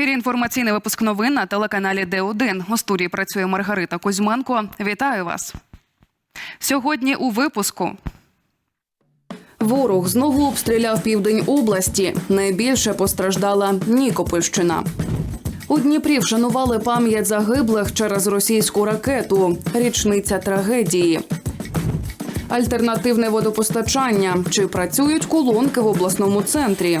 ефірі інформаційний випуск новин на телеканалі Д1. У студії працює Маргарита Кузьменко. Вітаю вас. Сьогодні у випуску. Ворог знову обстріляв південь області. Найбільше постраждала Нікопольщина. У Дніпрі вшанували пам'ять загиблих через російську ракету. Річниця трагедії. Альтернативне водопостачання. Чи працюють колонки в обласному центрі?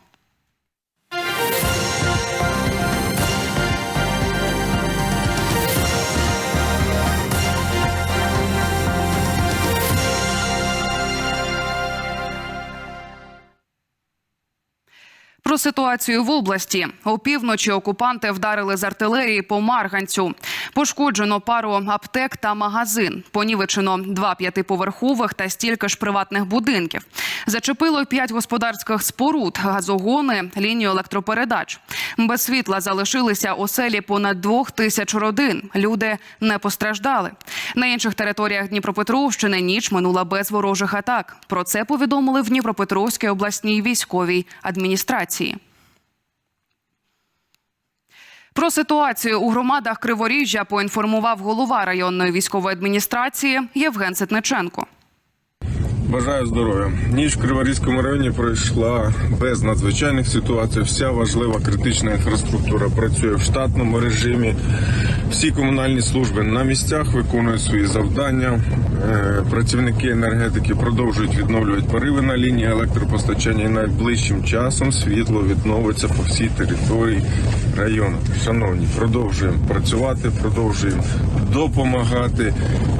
Ситуацію в області опівночі окупанти вдарили з артилерії по Марганцю. Пошкоджено пару аптек та магазин. Понівечено два п'ятиповерхових та стільки ж приватних будинків. Зачепило п'ять господарських споруд, газогони, лінію електропередач. Без світла залишилися оселі понад двох тисяч родин. Люди не постраждали. На інших територіях Дніпропетровщини ніч минула без ворожих атак. Про це повідомили в Дніпропетровській обласній військовій адміністрації. Про ситуацію у громадах Криворіжжя поінформував голова районної військової адміністрації Євген Ситниченко. Бажаю здоров'я. Ніч в Криворізькому районі пройшла без надзвичайних ситуацій. Вся важлива критична інфраструктура працює в штатному режимі. Всі комунальні служби на місцях виконують свої завдання. Е, Працівники енергетики продовжують відновлювати пориви на лінії електропостачання. І найближчим часом світло відновиться по всій території району. Шановні, продовжуємо працювати, продовжуємо допомагати,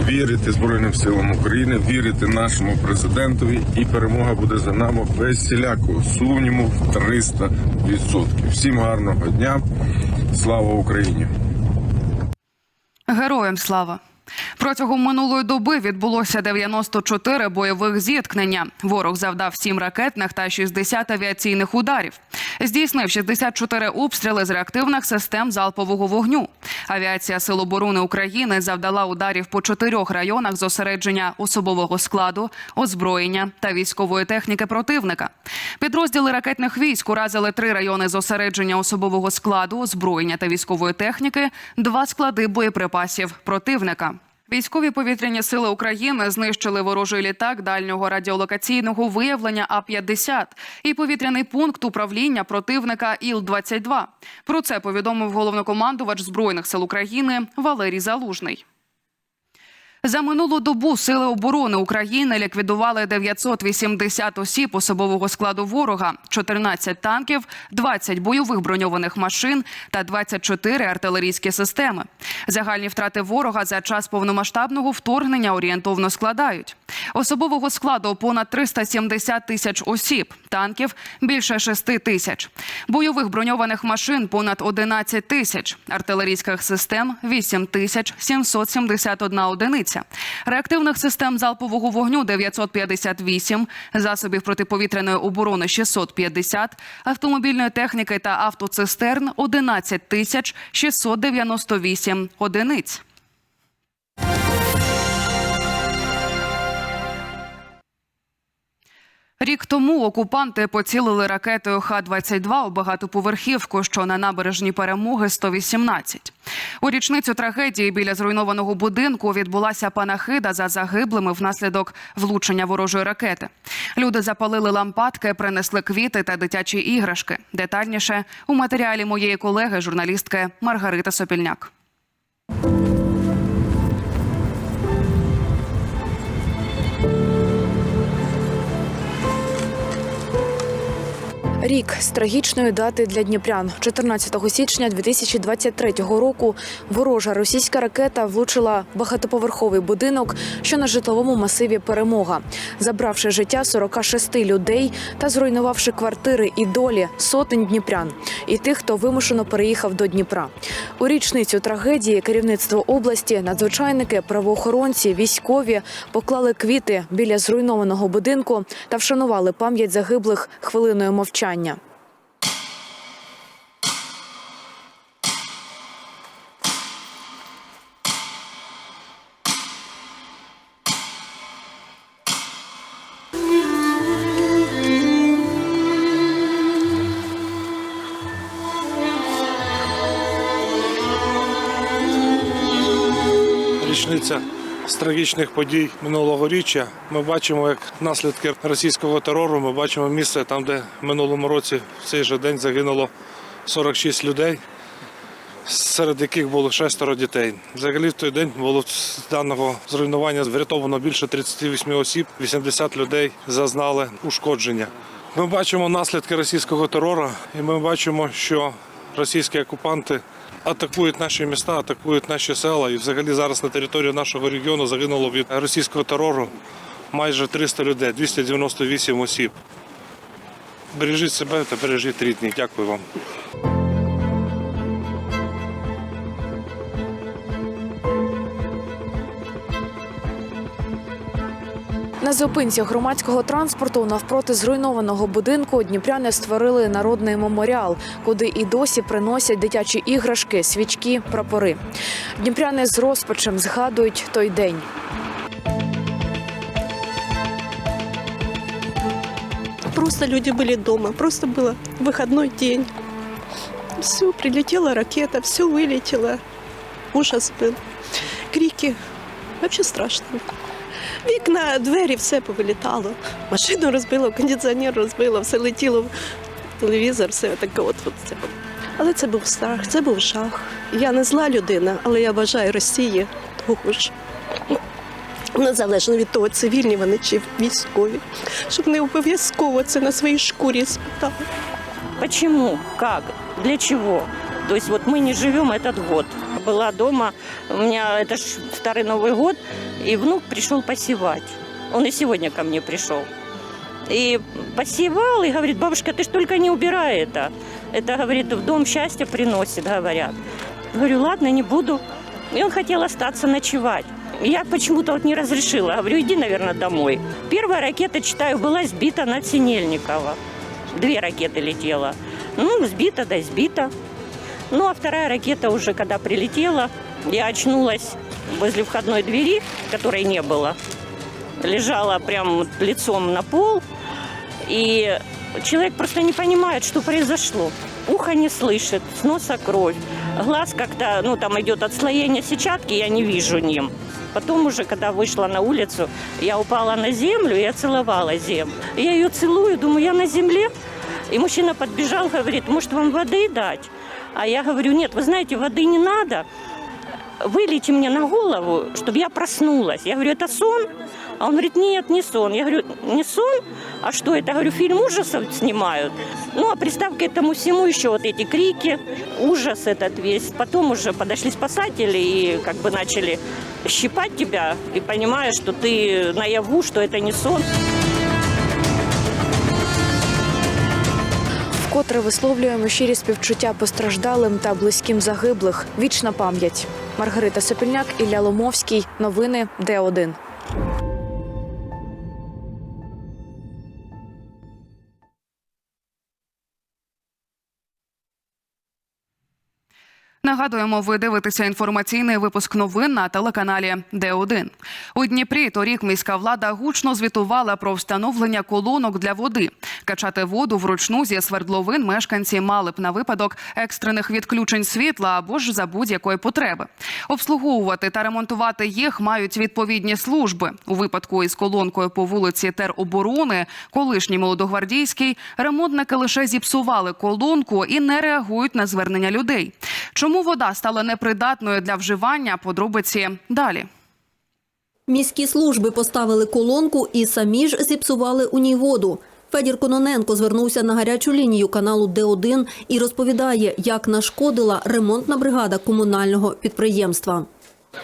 вірити Збройним силам України, вірити нашому президентові, і перемога буде за нами без всілякого сумніву в 300%. Всім гарного дня! Слава Україні! Героям слава. Протягом минулої доби відбулося 94 бойових зіткнення. Ворог завдав 7 ракетних та 60 авіаційних ударів. Здійснив 64 обстріли з реактивних систем залпового вогню. Авіація Сил оборони України завдала ударів по чотирьох районах зосередження особового складу, озброєння та військової техніки противника. Підрозділи ракетних військ уразили три райони зосередження особового складу, озброєння та військової техніки, два склади боєприпасів противника. Військові повітряні сили України знищили ворожий літак дальнього радіолокаційного виявлення А-50 і повітряний пункт управління противника Іл-22. Про це повідомив головнокомандувач збройних сил України Валерій Залужний. За минулу добу сили оборони України ліквідували 980 осіб особового складу ворога, 14 танків, 20 бойових броньованих машин та 24 артилерійські системи. Загальні втрати ворога за час повномасштабного вторгнення орієнтовно складають. Особового складу понад 370 тисяч осіб, танків більше 6 тисяч, бойових броньованих машин понад 11 тисяч, артилерійських систем 8 тисяч 771 одиниця. Реактивних систем залпового вогню 958, засобів протиповітряної оборони 650, автомобільної техніки та автоцистерн 11 тисяч 698 одиниць. Рік тому окупанти поцілили ракетою Х-22 у багатоповерхівку, що на набережній перемоги 118. У річницю трагедії біля зруйнованого будинку відбулася панахида за загиблими внаслідок влучення ворожої ракети. Люди запалили лампадки, принесли квіти та дитячі іграшки. Детальніше у матеріалі моєї колеги, журналістки Маргарити Сопільняк. Рік з трагічної дати для дніпрян. 14 січня 2023 року ворожа російська ракета влучила багатоповерховий будинок, що на житловому масиві Перемога, забравши життя 46 людей та зруйнувавши квартири і долі сотень дніпрян і тих, хто вимушено переїхав до Дніпра. У річницю трагедії керівництво області, надзвичайники, правоохоронці, військові поклали квіти біля зруйнованого будинку та вшанували пам'ять загиблих хвилиною мовчання навчання. Річниця з трагічних подій минулого річчя. Ми бачимо, як наслідки російського терору. Ми бачимо місце там, де в минулому році в цей же день загинуло 46 людей, серед яких було шестеро дітей. Взагалі в той день було з даного зруйнування врятовано більше 38 осіб, 80 людей зазнали ушкодження. Ми бачимо наслідки російського терору, і ми бачимо, що російські окупанти атакують наші міста, атакують наші села. І взагалі зараз на території нашого регіону загинуло від російського терору майже 300 людей, 298 осіб. Бережіть себе та бережіть рідні. Дякую вам. На зупинці громадського транспорту навпроти зруйнованого будинку дніпряни створили народний меморіал, куди і досі приносять дитячі іграшки, свічки, прапори. Дніпряни з розпачем згадують той день. Просто люди были дома, просто был выходной день. Все, прилетела ракета, все вылетело. Ужас был. Крики. Вообще страшно. Вікна, двері, все повилітало. Машину розбило, кондиціонер розбило, все летіло, телевізор, все таке от, от це. Але це був страх, це був жах. Я не зла людина, але я бажаю Росії того ж. Незалежно від того, цивільні вони чи військові, щоб не обов'язково це на своїй шкурі спитали. Почему? Как? Для чего? То вот мы не живем этот год. Была дома, у меня это ж старый Новый год, и внук пришел посевать. Он и сегодня ко мне пришел. И посевал, и говорит, бабушка, ты ж только не убирай это. Это, говорит, в дом счастья приносит, говорят. Говорю, ладно, не буду. И он хотел остаться ночевать. Я почему-то вот не разрешила. Говорю, иди, наверное, домой. Первая ракета, читаю, была сбита над Синельниково. Две ракеты летела. Ну, сбита, да сбита. Ну, а вторая ракета уже, когда прилетела, я очнулась возле входной двери, которой не было. Лежала прям лицом на пол. И человек просто не понимает, что произошло. Ухо не слышит, с носа кровь. Глаз как-то, ну, там идет отслоение сетчатки, я не вижу ним. Потом уже, когда вышла на улицу, я упала на землю, я целовала землю. Я ее целую, думаю, я на земле. И мужчина подбежал, говорит, может, вам воды дать? А я говорю, нет, вы знаете, воды не надо. Вылейте мне на голову, чтобы я проснулась. Я говорю, это сон? А он говорит, нет, не сон. Я говорю, не сон? А что это? Говорю, фильм ужасов снимают. Ну, а представь к этому всему еще вот эти крики, ужас этот весь. Потом уже подошли спасатели и как бы начали щипать тебя, и понимаешь, что ты наяву, что это не сон. Вкотре висловлюємо щирі співчуття постраждалим та близьким загиблих. Вічна пам'ять. Маргарита Сопільняк, Ілля Ломовський. Новини Д1. Нагадуємо, ви дивитеся інформаційний випуск новин на телеканалі Д1. У Дніпрі торік міська влада гучно звітувала про встановлення колонок для води. Качати воду вручну зі свердловин мешканці мали б на випадок екстрених відключень світла або ж за будь-якої потреби. Обслуговувати та ремонтувати їх мають відповідні служби. У випадку із колонкою по вулиці Тероборони, колишній молодогвардійський, ремонтники лише зіпсували колонку і не реагують на звернення людей. Чому вода стала непридатною для вживання? Подробиці далі. Міські служби поставили колонку і самі ж зіпсували у ній воду. Федір Кононенко звернувся на гарячу лінію каналу Д1 і розповідає, як нашкодила ремонтна бригада комунального підприємства.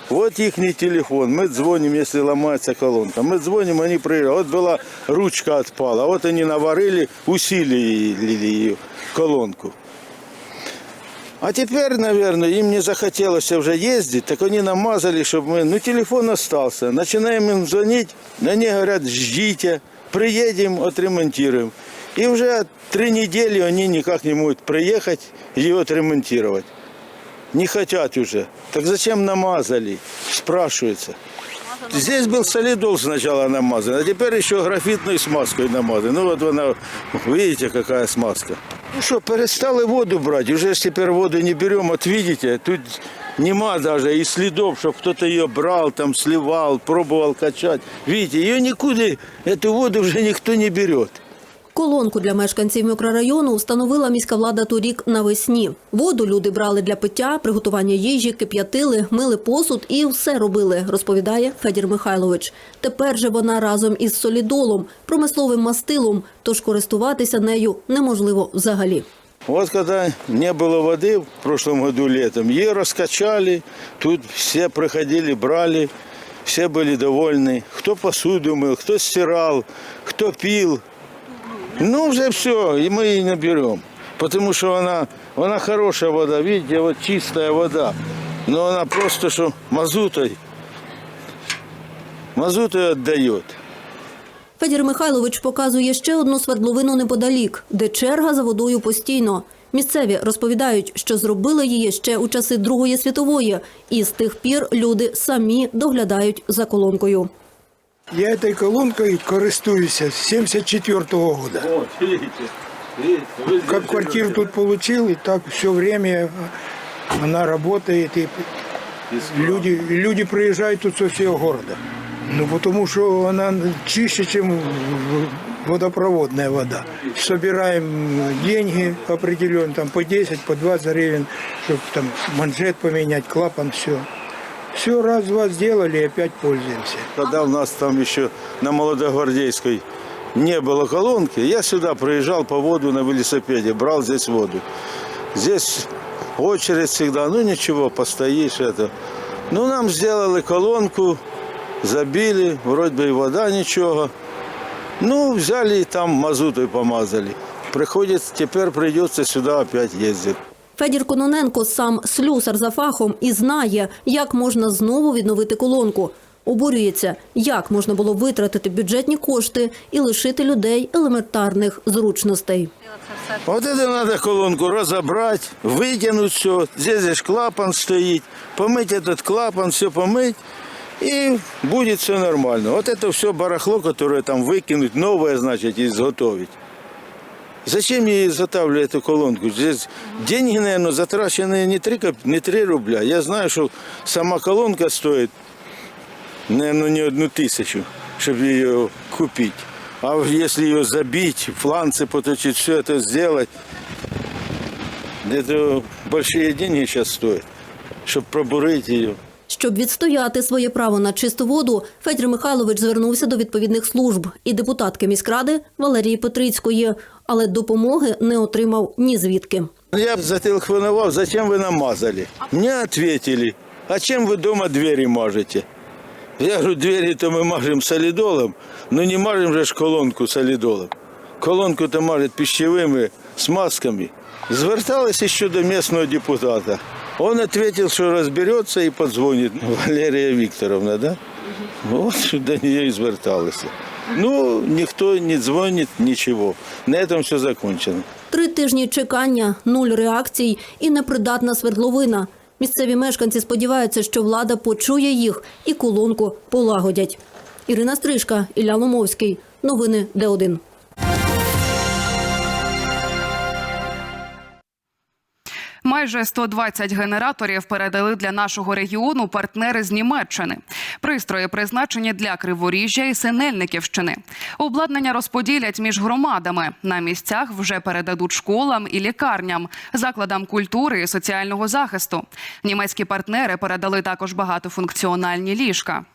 Вот их телефон. Мы звоним, если ломается колонка. Мы звоним, они приезжают. Вот была ручка отпала. Вот они наварили, усилили ее, колонку. А теперь, наверное, им не захотелось уже ездить, так они намазали, чтобы мы... Ну, телефон остался. Начинаем им звонить, они говорят, ждите, приедем, отремонтируем. И уже три недели они никак не могут приехать и отремонтировать. Не хотят уже. Так зачем намазали? Спрашивается. Здесь был солидол сначала намазан, а теперь еще графитной смазкой намазан. Ну вот она, видите, какая смазка. Ну что, перестали воду брать, уже ж теперь воду не берем, вот видите, тут Нема даже и следов, чтобы кто-то ее брал, там сливал, пробовал качать. Видите, ее никуда, эту воду уже никто не берет. Колонку для мешканців мікрорайону встановила міська влада торік навесні. Воду люди брали для пиття, приготування їжі, кип'ятили, мили посуд і все робили, розповідає Федір Михайлович. Тепер же вона разом із солідолом, промисловим мастилом, тож користуватися нею неможливо взагалі. Вот когда не было воды в прошлом году летом, ее раскачали, тут все приходили, брали, все были довольны. Кто посуду мыл, кто стирал, кто пил. Ну, уже все, и мы ее не берем. Потому что она, она хорошая вода, видите, вот чистая вода. Но она просто что мазутой, мазутой отдает. Федір Михайлович показує ще одну свердловину неподалік, де черга за водою постійно. Місцеві розповідають, що зробили її ще у часи Другої світової, і з тих пір люди самі доглядають за колонкою. Я этой колонкой користуюся с 74 года. Вот, видите, видите, Как квартиру тут получил, и так все время она работает, и люди, люди приезжают тут со всего города. Ну, потому что она чище, чем водопроводная вода. Собираем деньги определенно, там по 10, по 20 гривен, чтобы там манжет поменять, клапан, все. Все раз-два сделали и опять пользуемся. Когда у нас там еще на Молодогвардейской не было колонки, я сюда проезжал по воду на велосипеде, брал здесь воду. Здесь очередь всегда, ну ничего, постоишь это. Ну нам сделали колонку, забили, вроде бы и вода ничего. Ну, взяли и там мазутой помазали. Приходится, теперь придется сюда опять ездить. Федір Кононенко сам слюсар за фахом і знає, як можна знову відновити колонку. Обурюється, як можна було витратити бюджетні кошти і лишити людей елементарних зручностей. Вот это надо колонку разобрать, вытянуть все. Здесь же клапан стоит. Помыть этот клапан, все помыть. И будет все нормально. Вот это все барахло, которое там выкинуть, новое, значит, изготовить. Зачем мне изготавливать эту колонку? Здесь деньги, наверное, затраченные не 3, не 3 рубля. Я знаю, что сама колонка стоит, наверное, не одну тысячу, чтобы ее купить. А если ее забить, фланцы поточить, все это сделать, это большие деньги сейчас стоят, чтобы пробурить ее. Щоб відстояти своє право на чисту воду, Федір Михайлович звернувся до відповідних служб і депутатки міськради Валерії Петрицької, але допомоги не отримав ні звідки. Я зателефоновал, зачем вы намазали? Мне ответили, а чем вы дома двери мажете? Я говорю, двери-то мы мажем солидолом, но не мажем же ж колонку солидолом. Колонку-то мажет пищевыми смазками. Зверталась ще до местного депутата. Он ответил, что разберется и позвонит. Валерия Викторовна, да? Вот до нее и зверталися. Ну, ніхто не дзвонить, нічого. На цьому все закончено. Три тижні чекання, нуль реакцій і непридатна свердловина. Місцеві мешканці сподіваються, що влада почує їх і колонку полагодять. Ірина Стрижка, Ілля Ломовський. Новини Д1. Майже 120 генераторів передали для нашого регіону партнери з Німеччини. Пристрої призначені для Криворіжжя і Синельниківщини. Обладнання розподілять між громадами. На місцях вже передадуть школам і лікарням, закладам культури і соціального захисту. Німецькі партнери передали також багатофункціональні ліжка.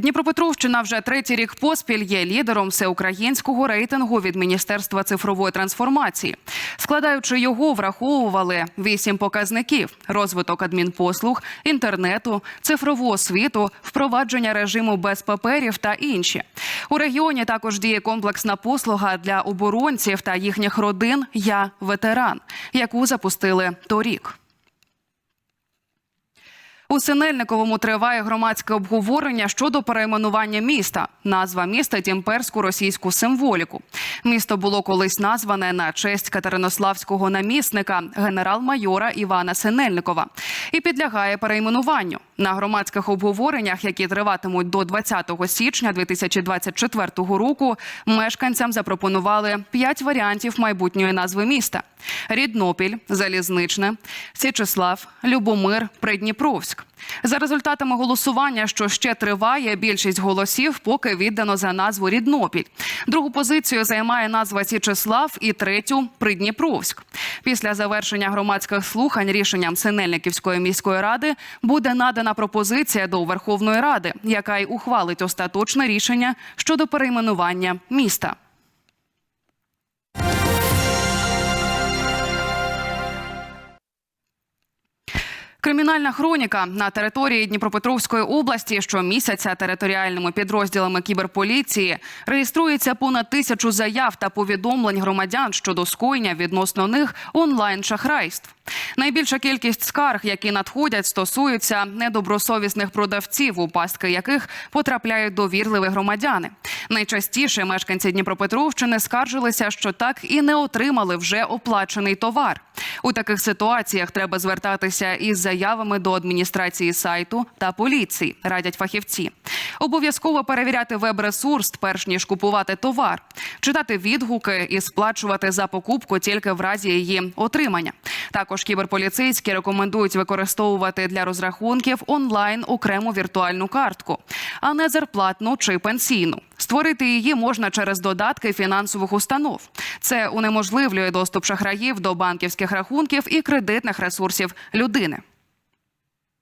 Дніпропетровщина вже третій рік поспіль є лідером всеукраїнського рейтингу від Міністерства цифрової трансформації. Складаючи його, враховували вісім показників: розвиток адмінпослуг, інтернету, цифрову освіту, впровадження режиму без паперів та інші. У регіоні також діє комплексна послуга для оборонців та їхніх родин Я ветеран, яку запустили торік. У Синельниковому триває громадське обговорення щодо перейменування міста. Назва міста тімперську російську символіку. Місто було колись назване на честь катеринославського намісника генерал-майора Івана Синельникова і підлягає перейменуванню. На громадських обговореннях, які триватимуть до 20 січня 2024 року, мешканцям запропонували п'ять варіантів майбутньої назви міста: Ріднопіль, Залізничне, Січеслав, Любомир, Придніпровськ. За результатами голосування, що ще триває, більшість голосів поки віддано за назву Ріднопіль. Другу позицію займає назва Січеслав і третю Придніпровськ. Після завершення громадських слухань рішенням Синельниківської міської ради буде надана пропозиція до Верховної Ради, яка й ухвалить остаточне рішення щодо перейменування міста. Кримінальна хроніка на території Дніпропетровської області щомісяця територіальними підрозділами кіберполіції реєструється понад тисячу заяв та повідомлень громадян щодо скоєння відносно них онлайн шахрайств. Найбільша кількість скарг, які надходять, стосуються недобросовісних продавців, у пастки яких потрапляють довірливі громадяни. Найчастіше мешканці Дніпропетровщини скаржилися, що так і не отримали вже оплачений товар. У таких ситуаціях треба звертатися із заявами до адміністрації сайту та поліції, радять фахівці. Обов'язково перевіряти веб-ресурс, перш ніж купувати товар, читати відгуки і сплачувати за покупку тільки в разі її отримання. Також кіберполіцейські рекомендують використовувати для розрахунків онлайн окрему віртуальну картку, а не зарплатну чи пенсійну. Створити її можна через додатки фінансових установ. Це унеможливлює доступ шахраїв до банківських рахунків і кредитних ресурсів людини.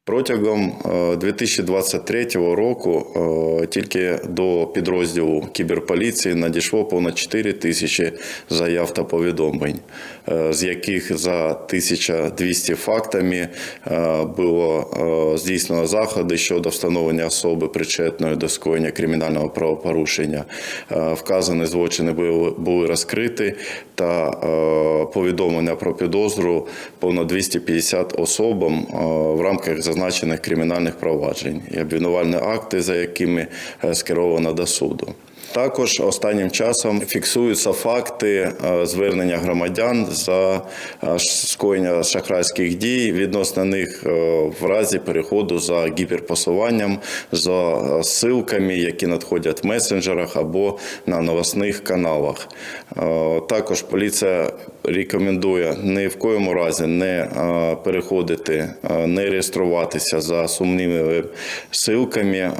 Протягом е, 2023 року е, тільки до підрозділу кіберполіції надійшло понад 4 тисячі заяв та повідомлень, е, з яких за 1200 фактами е, було е, здійснено заходи щодо встановлення особи причетної до скоєння кримінального правопорушення. Е, Вказані злочини були, розкриті та е, повідомлення про підозру понад 250 особам е, в рамках зазначених кримінальних проваджень і обвинувальні акти, за якими е, скеровано до суду. Також останнім часом фіксуються факти е, звернення громадян за е, скоєння шахрайських дій відносно них е, в разі переходу за гіперпосуванням, за ссылками, які надходять в месенджерах або на новосних каналах. Також поліція рекомендує ні в коєму разі не переходити, не реєструватися за сумнівними ссылками, е,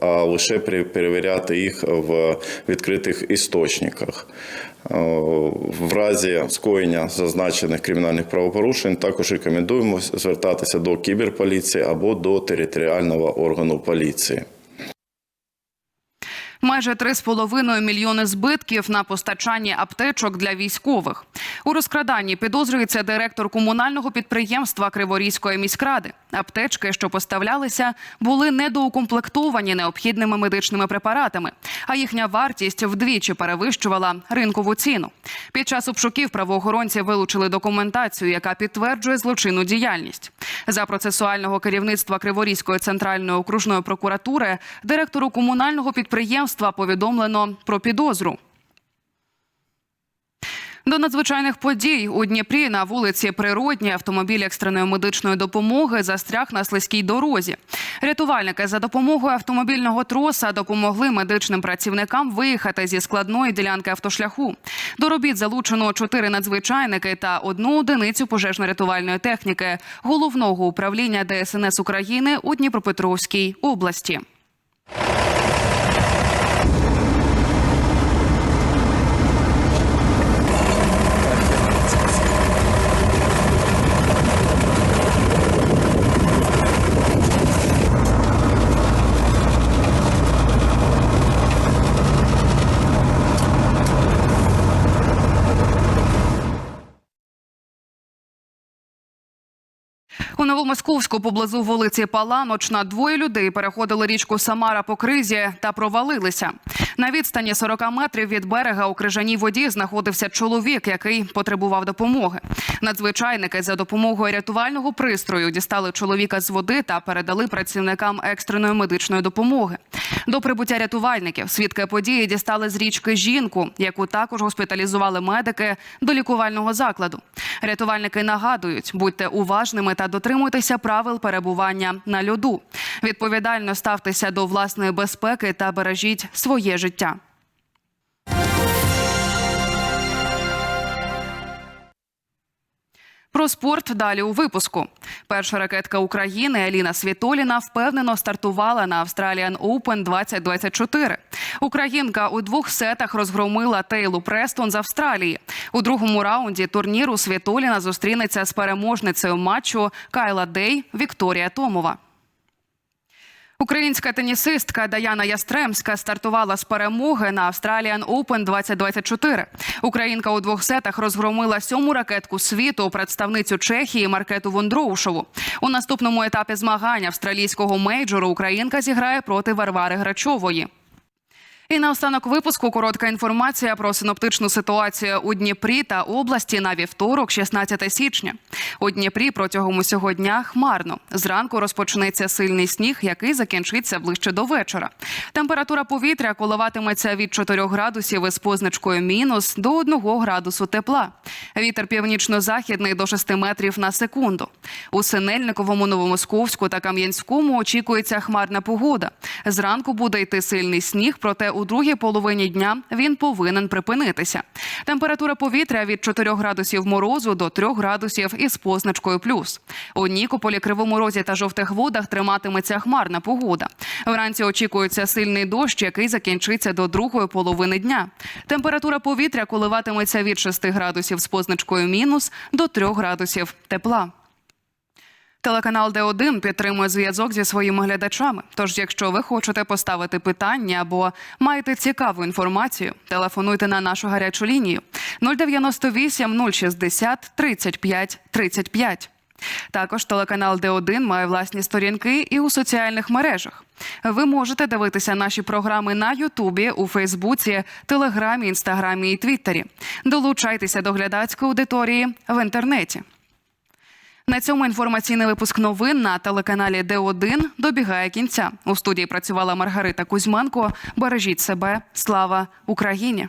а лише пере- перевіряти їх в відкритих істочниках. Е, В разі скоєння зазначених кримінальних правопорушень також рекомендуємо звертатися до кіберполіції або до територіального органу поліції. Майже 3,5 мільйони збитків на постачанні аптечок для військових. У розкраданні підозрюється директор комунального підприємства Криворізької міськради. Аптечки, що поставлялися, були недоукомплектовані необхідними медичними препаратами, а їхня вартість вдвічі перевищувала ринкову ціну. Під час обшуків правоохоронці вилучили документацію, яка підтверджує злочинну діяльність. За процесуального керівництва Криворізької центральної окружної прокуратури директору комунального підприємства повідомлено про підозру. До надзвичайних подій у Дніпрі на вулиці Природній автомобіль екстреної медичної допомоги застряг на слизькій дорозі. Рятувальники за допомогою автомобільного троса допомогли медичним працівникам виїхати зі складної ділянки автошляху. До робіт залучено чотири надзвичайники та одну одиницю пожежно-рятувальної техніки головного управління ДСНС України у Дніпропетровській області. У Новомосковську поблизу вулиці Паланочна двоє людей переходили річку Самара по кризі та провалилися. На відстані 40 метрів від берега у крижаній воді знаходився чоловік, який потребував допомоги. Надзвичайники за допомогою рятувального пристрою дістали чоловіка з води та передали працівникам екстреної медичної допомоги. До прибуття рятувальників свідки події дістали з річки жінку, яку також госпіталізували медики до лікувального закладу. Рятувальники нагадують, будьте уважними та дотримуйтеся правил перебування на льоду. Відповідально ставтеся до власної безпеки та бережіть своє життя. Про спорт далі у випуску. Перша ракетка України Еліна Світоліна впевнено стартувала на Australian Open 2024. Українка у двох сетах розгромила Тейлу Престон з Австралії. У другому раунді турніру Світоліна зустрінеться з переможницею матчу Кайла Дей Вікторія Томова. Українська тенісистка Даяна Ястремська стартувала з перемоги на Australian Open 2024. Українка у двох сетах розгромила сьому ракетку світу представницю Чехії Маркету Вондроушову. У наступному етапі змагань австралійського мейджору Українка зіграє проти Варвари Грачової. І на останок випуску коротка інформація про синоптичну ситуацію у Дніпрі та області на вівторок, 16 січня. У Дніпрі протягом усього дня хмарно. Зранку розпочнеться сильний сніг, який закінчиться ближче до вечора. Температура повітря коливатиметься від 4 градусів із позначкою мінус до 1 градусу тепла. Вітер північно-західний до 6 метрів на секунду. У Синельниковому, Новомосковську та Кам'янському очікується хмарна погода. Зранку буде йти сильний сніг, проте у другій половині дня він повинен припинитися. Температура повітря від 4 градусів морозу до 3 градусів із позначкою плюс. У Нікополі, Кривому Розі та жовтих водах триматиметься хмарна погода. Вранці очікується сильний дощ, який закінчиться до другої половини дня. Температура повітря коливатиметься від 6 градусів з позначкою мінус до 3 градусів тепла. Телеканал Д1 підтримує зв'язок зі своїми глядачами. Тож, якщо ви хочете поставити питання або маєте цікаву інформацію, телефонуйте на нашу гарячу лінію 098 060 35 35. Також телеканал Д1 має власні сторінки і у соціальних мережах. Ви можете дивитися наші програми на Ютубі, у Фейсбуці, Телеграмі, Інстаграмі і Твіттері. Долучайтеся до глядацької аудиторії в інтернеті. На цьому інформаційний випуск новин на телеканалі Д1 добігає кінця. У студії працювала Маргарита Кузьменко. Бережіть себе, слава Україні.